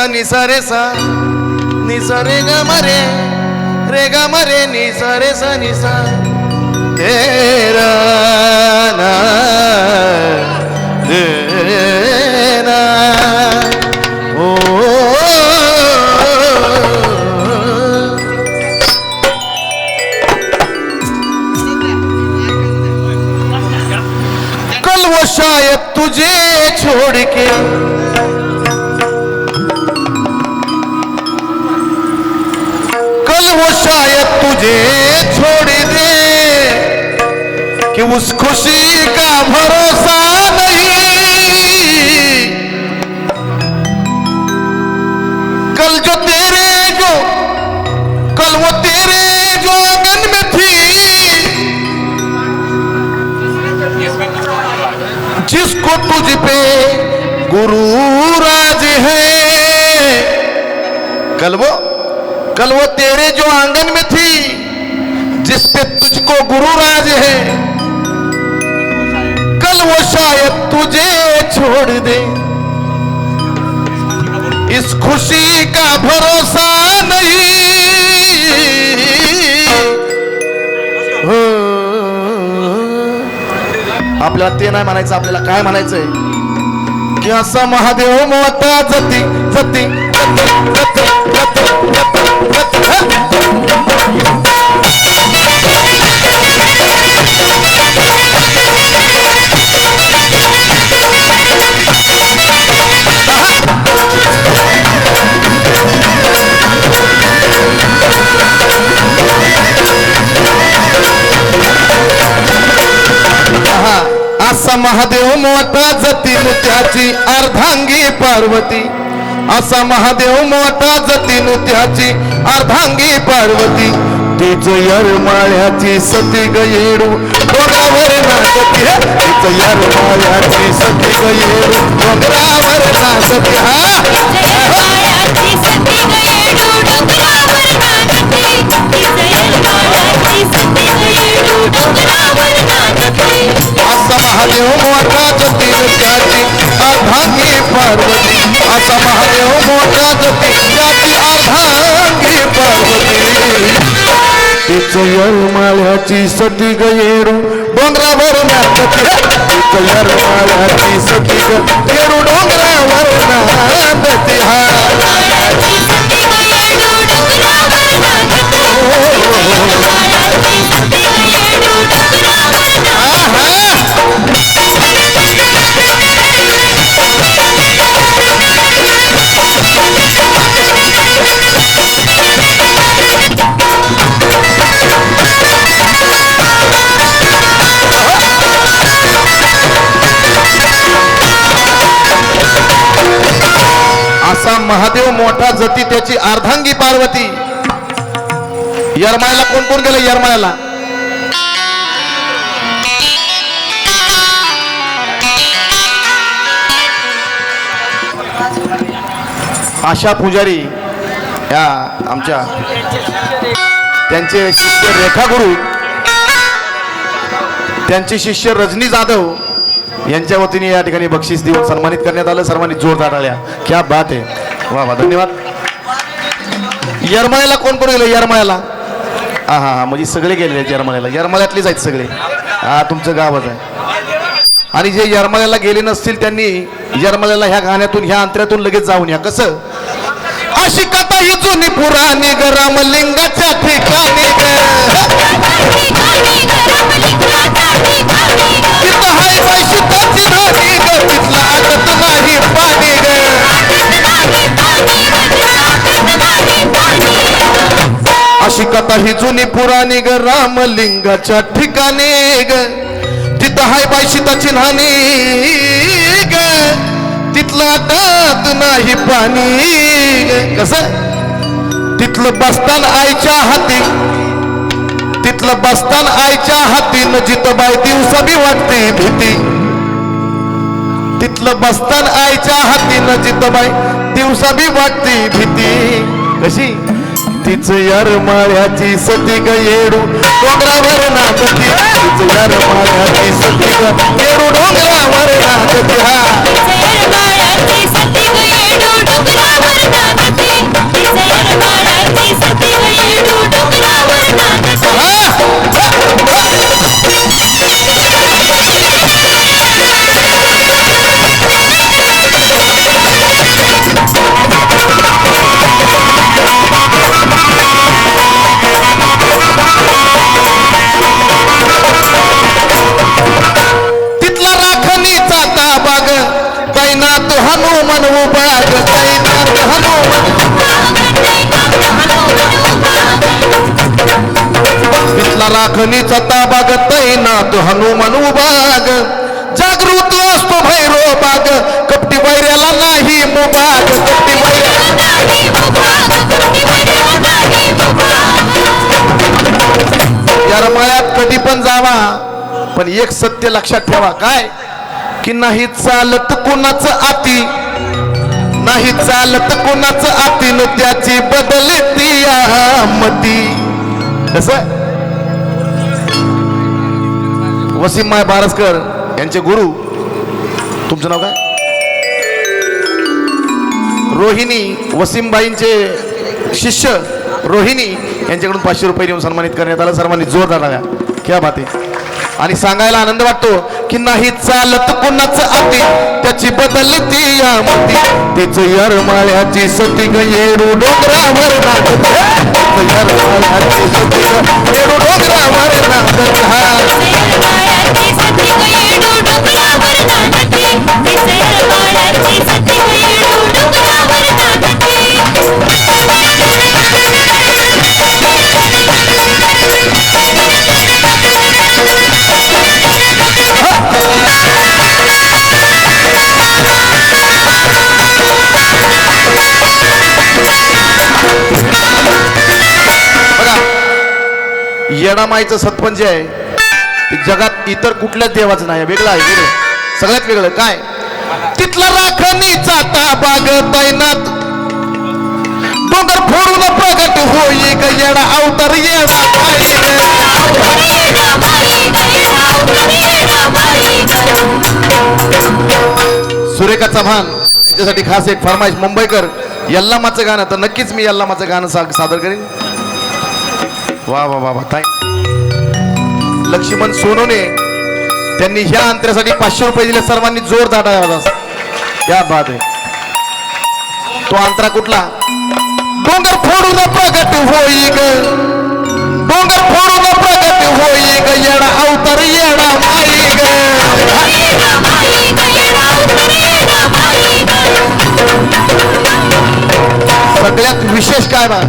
స ని సరే స ని స రే గ మరే రే గ మరే उस खुशी का भरोसा नहीं। कल जो तेरे जो, कल वो तेरे जो आँगन में थी। जिसको तुझ पे गुरु राज है। कल वो कल वो तेरे जो आँगन में थी जिस पे तुझको गुरु राज है। मुझे तुझे छोड़ दे इस खुशी का भरोसा नहीं हो. आपल्याला ते नाही म्हणायचं आपल्याला काय म्हणायचंय की असा महादेव मोठा जती जती जती, जती, जती, जती, असा महादेव मोठा जती नृत्याची अर्धांगी पार्वती. असा महादेव मोठा जती नृत्याची अर्धांगी पार्वती. तीच यरमाळ्याची सती गयेडू. डोंगरावर नाचती तिच यरमाळ्याची सती गयेडू. डोंगरावर नाचती हा. महादेव मोठा जती त्याची अर्धांगी पार्वती। असा महादेव मोठा जती त्याची अर्धांगी पार्वती। तिच यरमाळ्याची सती गयेरू। डोंगरावर नाचती तिच यरमाळ्याची सती गयेरू डोंगरावर मोठा जती त्याची अर्धांगी पार्वती. यरमाळ्याला कोण कोण गेलं यरमाळ्याला? आशा पुजारी या आमच्या त्यांचे शिष्य रेखा गुरु त्यांचे शिष्य रजनी जाधव यांच्या वतीने या ठिकाणी बक्षीस देऊन सन्मानित करण्यात आलं. सर्वांनी जोरदार आल्या. क्या बात आहे. वा वा धन्यवाद. यरमळ्याला कोण कोण गेलं? यरमळ्याला. हा हा हा म्हणजे सगळे गेलेले आहेत यरमळ्याला. यरमळ्यातलेच आहेत सगळे. हा तुमचं गावच आहे. आणि जे यरमळ्याला गेले नसतील त्यांनी यरमळ्याला ह्या गाण्यातून ह्या अंतऱ्यातून लगेच जाऊन या. कसं? अशी कथा ही जुनी पुराणी ग रामलिंगाच्या ठिकाणी कथा ही जुनी पुराणी ग रामलिंगाच्या ठिकाणी ग. तिथं हाय बाय सीता राणी ग. तिथला दात नाही पाणी कस? तिथलं बसतान आईच्या हाती. तिथलं बसतान आईच्या हातीनं जिथं बाय दिवसा बी वाटते भीती. तिथलं बसतान आईच्या हातीनं जिथं बाय दिवसा बी वाटते भीती. कशी? तिच यरमाळ्याची सती ग येडू. डोंगरावर नाचती. तिच यरमाळ्याची सती ग येडू. डोंगरावर नाचती. हा. राखणीचा ताबाग तैनात हनुमान बाग जागृत असतो भैरो बाग. कपटी वैऱ्याला नाही मुबाग. कपटी या रमाळ्यात कधी पण जावा पण एक सत्य लक्षात ठेवा. काय? की नाही चालत कुणाचं आती नाही चालत कुणाचं आती न त्याची बदलती मती कस? वसीम माय बारसकर यांचे गुरु. तुमचं नाव काय? रोहिणी वसीमबाईंचे शिष्य रोहिणी यांच्याकडून पाचशे रुपये देऊन सन्मानित करण्यात आलं. सर्वांनी जोरदार लागा क्या बात आहे. आणि सांगायला आनंद वाटतो की नाही चालत कुणाच आती त्याची बदलती या मती तेच यरमाळ्याची सती गेरू डोंगरावर नाचत यरमाळ्याची सती गेरू डोंगरावर नाचत हा येरमाळ्याची येडामाईचं आहे. जगात इतर कुठल्याच देवाचं नाही वेगळं आहे वेगळं. सगळ्यात वेगळं काय? तिथला राखणी जाता बाग तैनात डोंगर फोडून प्रगट होई ग येडा अवतार येडा सुरेखा चव्हाण यांच्यासाठी खास एक फरमाईश मुंबईकर. यल्लामाचं गाणं तर नक्कीच मी यल्लामाचं गाणं सा- सादर करेन. वा वा वा वा थँक्यू लक्ष्मण सोनोने त्यांनी ह्या अंतरासाठी पाचशे रुपये दिले. सर्वांनी जोर दाटावा बात आहे. तो अंतरा कुठला? डोंगर फोडून प्रगट होई ग डोंगर फोडून प्रगट होई ग येडा अवतार येडा माई ग ग सगळ्यात विशेष काय बा?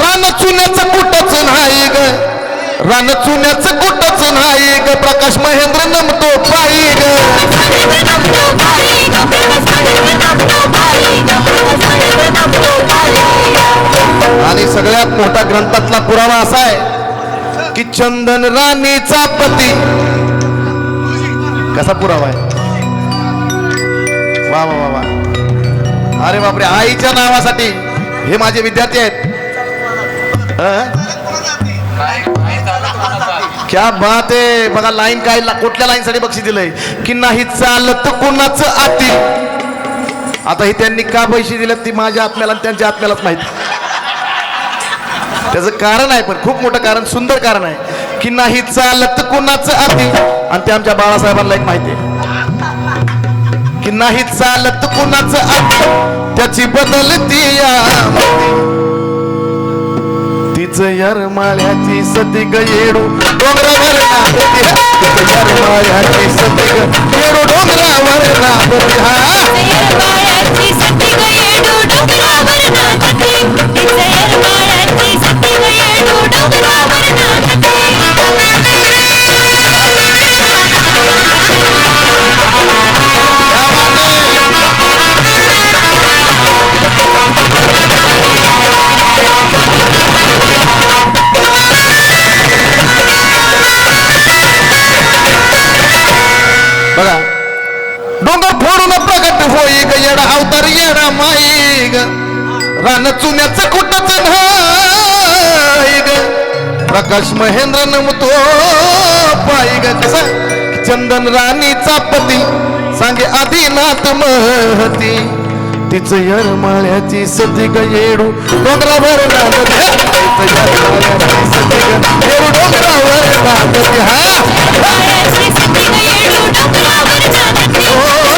रान चुन्याचं कुठंच नाही ग रान चुन्याचं कुठच नाही ग. प्रकाश महेंद्र नमतो पायी ग. आणि सगळ्यात मोठा ग्रंथातला पुरावा असा आहे की चंदन राणीचा पती. कसा पुरावा आहे? वा वा वा वा. अरे बापरे आईच्या नावासाठी हे माझे विद्यार्थी आहेत. हं? क्या बात आहे. बघा लाईन काय कुठल्या लाईन साठी दिलंय? की नाही चालत कुणाचं आती आता ही त्यांनी का पैसे दिलेत ती माझ्या आत्म्याला आणि त्यांच्या आत्म्यालाच माहिती. त्याचं कारण आहे पण खूप मोठं कारण सुंदर कारण आहे. की नाही चालत कुणाचं आतील? आणि ते आमच्या बाळासाहेबांना एक माहिती आहे. की नाही चालत कुणाचं आतील? त्याची बदलती या यरमाळ्याची सती ग येडू डोंगरावर नाचती हा. तिचं यरमाळ्याची सती येडू डोंगरावर नापती हा येरमाळ्याची येडू डोंगरावर बघा. डोंगर फोडून प्रगट होई ग येडा अवतार येडा माई ग रान चुन्याचं कुठच नाही ग प्रकाश महेंद्र नमतो पायी ग कसा? चंदन राणीचा पती सांगे आदिनाथ महती. तिचं तीच यरमाळ्याची सतिक येडू. डोंगरावर नांदते तीच यरमाळ्याची सतिक येडू. डोंगरावर नांदते हा.